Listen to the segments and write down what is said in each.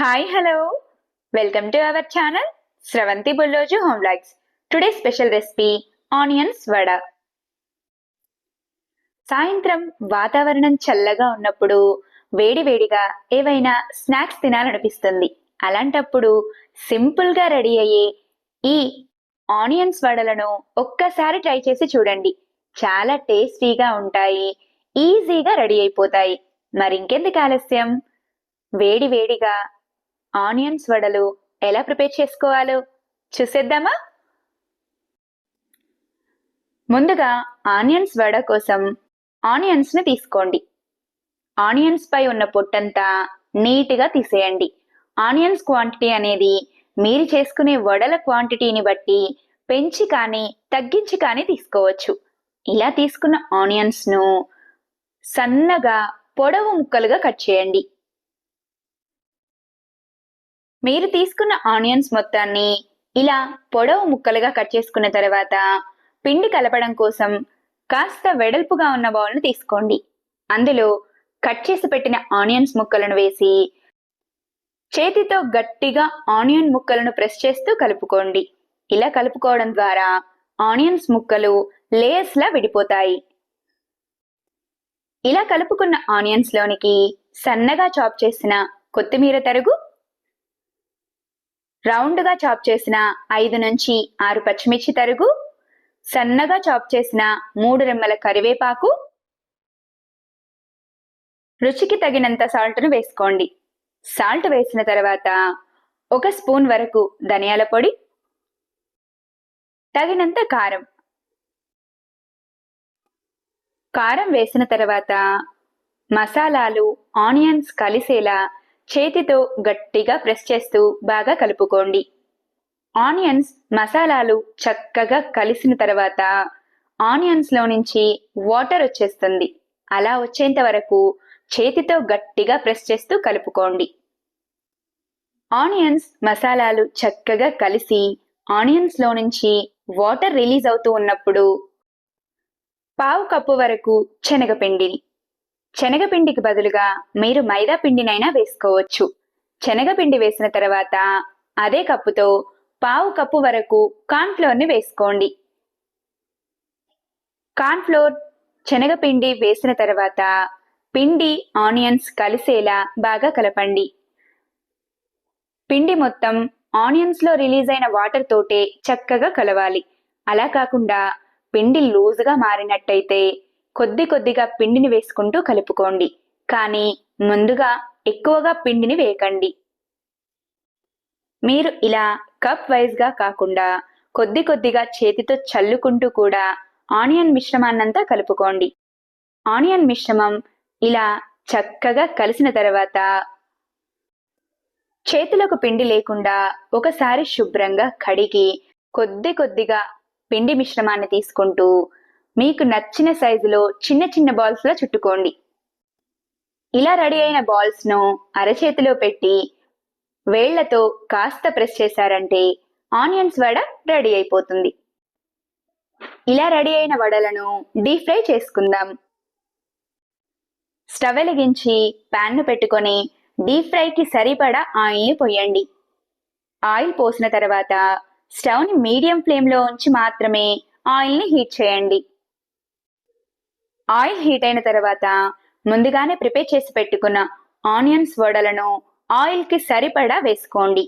Hi hello welcome to our channel Sravanthi Bulloju home likes today special recipe onions vada సాయంత్రం వాతావరణం చల్లగా ఉన్నప్పుడు వేడివేడిగా ఏవైనా స్నాక్స్ తినాలనిపిస్తుంది. అలాంటప్పుడు సింపుల్గా రెడీ అయ్యే ఈ ఆనియన్స్ వడలను ఒక్కసారి ట్రై చేసి చూడండి. చాలా టేస్టీగా ఉంటాయి ఈజీగా రెడీ అయిపోతాయి. మరింకెందుకు ఆలస్యం? వేడి వేడిగా ఆనియన్స్ వడలు ఎలా ప్రిపేర్ చేసుకోవాలో చూసేద్దామా? ముందుగా ఆనియన్స్ వడ కోసం ఆనియన్స్ని తీసుకోండి. ఆనియన్స్ పై ఉన్న పొట్టంతా నీట్గా తీసేయండి. ఆనియన్స్ క్వాంటిటీ అనేది మీరు చేసుకునే వడల క్వాంటిటీని బట్టి పెంచి కానీ తగ్గించి కానీ తీసుకోవచ్చు. ఇలా తీసుకున్న ఆనియన్స్ను సన్నగా పొడవు ముక్కలుగా కట్ చేయండి. మీరు తీసుకున్న ఆనియన్స్ మొత్తాన్ని ఇలా పొడవు ముక్కలుగా కట్ చేసుకున్న తర్వాత పిండి కలపడం కోసం కాస్త వెడల్పుగా ఉన్న బౌల్ను తీసుకోండి. అందులో కట్ చేసి పెట్టిన ఆనియన్స్ ముక్కలను వేసి చేతితో గట్టిగా ఆనియన్ ముక్కలను ప్రెస్ చేస్తూ కలుపుకోండి. ఇలా కలుపుకోవడం ద్వారా ఆనియన్స్ ముక్కలు లేయర్స్ లా విడిపోతాయి. ఇలా కలుపుకున్న ఆనియన్స్ లోనికి సన్నగా చాప్ చేసిన కొత్తిమీర తరుగు రౌండ్గా చాప్ చేసిన ఐదు నుంచి ఆరు పచ్చిమిర్చి తరుగు సన్నగా చాప్ చేసిన మూడు రెమ్మల కరివేపాకు రుచికి తగినంత సాల్ట్ను వేసుకోండి. సాల్ట్ వేసిన తర్వాత ఒక స్పూన్ వరకు ధనియాల పొడి తగినంత కారం. కారం వేసిన తర్వాత మసాలాలు ఆనియన్స్ కలిసేలా చేతితో గట్టిగా ప్రెస్ చేస్తూ బాగా కలుపుకోండి. ఆనియన్స్ మసాలాలు చక్కగా కలిసిన తర్వాత ఆనియన్స్లో నుంచి వాటర్ వచ్చేస్తుంది. అలా వచ్చేంత వరకు చేతితో గట్టిగా ప్రెస్ చేస్తూ కలుపుకోండి. ఆనియన్స్ మసాలాలు చక్కగా కలిసి ఆనియన్స్లో నుంచి వాటర్ రిలీజ్ అవుతూ ఉన్నప్పుడు పావు కప్పు వరకు శనగపిండిని శనగపిండికి బదులుగా మీరు మైదా పిండినైనా వేసుకోవచ్చు. శనగపిండి వేసిన తర్వాత అదే కప్పుతో పావు కప్పు వరకు కార్న్ఫ్లోర్ని వేసుకోండి. కార్న్ఫ్లోర్ శనగపిండి వేసిన తర్వాత పిండి ఆనియన్స్ కలిసేలా బాగా కలపండి. పిండి మొత్తం ఆనియన్స్లో రిలీజ్ అయిన వాటర్ తోటే చక్కగా కలవాలి. అలా కాకుండా పిండి లూజుగా మారినట్టయితే కొద్ది కొద్దిగా పిండిని వేసుకుంటూ కలుపుకోండి. కానీ ముందుగా ఎక్కువగా పిండిని వేయకండి. మీరు ఇలా కప్ వైజ్గా కాకుండా కొద్ది కొద్దిగా చేతితో చల్లుకుంటూ కూడా ఆనియన్ మిశ్రమాన్నంతా కలుపుకోండి. ఆనియన్ మిశ్రమం ఇలా చక్కగా కలిసిన తర్వాత చేతులకు పిండి లేకుండా ఒకసారి శుభ్రంగా కడిగి కొద్ది కొద్దిగా పిండి మిశ్రమాన్ని తీసుకుంటూ మీకు నచ్చిన సైజులో చిన్న చిన్న బాల్స్లో చుట్టుకోండి. ఇలా రెడీ అయిన బాల్స్ను అరచేతిలో పెట్టి వేళ్ళతో కాస్త ప్రెస్ చేశారంటే ఆనియన్స్ వడ రెడీ అయిపోతుంది. ఇలా రెడీ అయిన వడలను డీప్ ఫ్రై చేసుకుందాం. స్టవ్ వెలిగించి ప్యాన్ను పెట్టుకొని డీప్ ఫ్రైకి సరిపడా ఆయిల్ని పోయండి. ఆయిల్ పోసిన తర్వాత స్టవ్ని మీడియం ఫ్లేమ్లో ఉంచి మాత్రమే ఆయిల్ని హీట్ చేయండి. ఆయిల్ హీట్ అయిన తర్వాత ముందుగానే ప్రిపేర్ చేసి పెట్టుకున్న ఆనియన్స్ వడలను ఆయిల్కి సరిపడా వేసుకోండి.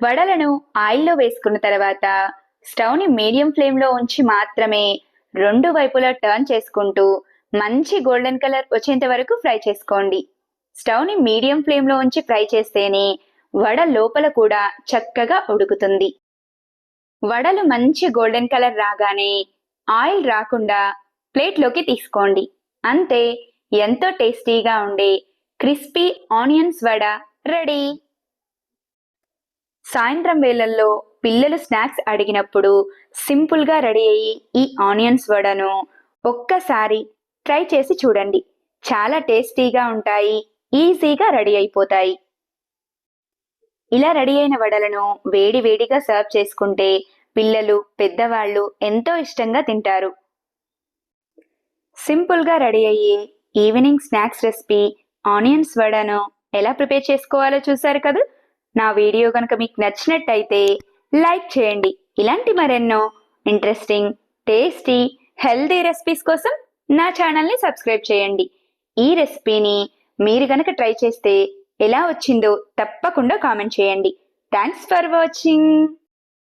వడలను ఆయిల్లో వేసుకున్న తర్వాత స్టవ్ని మీడియం ఫ్లేమ్లో ఉంచి మాత్రమే రెండు వైపులా టర్న్ చేసుకుంటూ మంచి గోల్డెన్ కలర్ వచ్చేంత వరకు ఫ్రై చేసుకోండి. స్టవ్ని మీడియం ఫ్లేమ్లో ఉంచి ఫ్రై చేస్తేనే వడ లోపల కూడా చక్కగా ఉడుకుతుంది. వడలు మంచి గోల్డెన్ కలర్ రాగానే ఆయిల్ రాకుండా ప్లేట్లోకి తీసుకోండి. అంతే ఎంతో టేస్టీగా ఉండే క్రిస్పీ ఆనియన్స్ వడ రెడీ. సాయంత్రం వేళల్లో పిల్లలు స్నాక్స్ అడిగినప్పుడు సింపుల్గా రెడీ అయ్యి ఈ ఆనియన్స్ వడను ఒక్కసారి ట్రై చేసి చూడండి. చాలా టేస్టీగా ఉంటాయి ఈజీగా రెడీ అయిపోతాయి. ఇలా రెడీ అయిన వడలను వేడి వేడిగా సర్వ్ చేసుకుంటే పిల్లలు పెద్దవాళ్ళు ఎంతో ఇష్టంగా తింటారు. సింపుల్గా రెడీ అయ్యే ఈవినింగ్ స్నాక్స్ రెసిపీ ఆనియన్స్ వడను ఎలా ప్రిపేర్ చేసుకోవాలో చూసారు కదా? నా వీడియో కనుక మీకు నచ్చినట్టయితే లైక్ చేయండి. ఇలాంటి మరెన్నో ఇంట్రెస్టింగ్ టేస్టీ హెల్దీ రెసిపీస్ కోసం నా ఛానల్ని సబ్స్క్రైబ్ చేయండి. ఈ రెసిపీని మీరు గనక ట్రై చేస్తే ఎలా వచ్చిందో తప్పకుండా కామెంట్ చేయండి. Thanks for watching.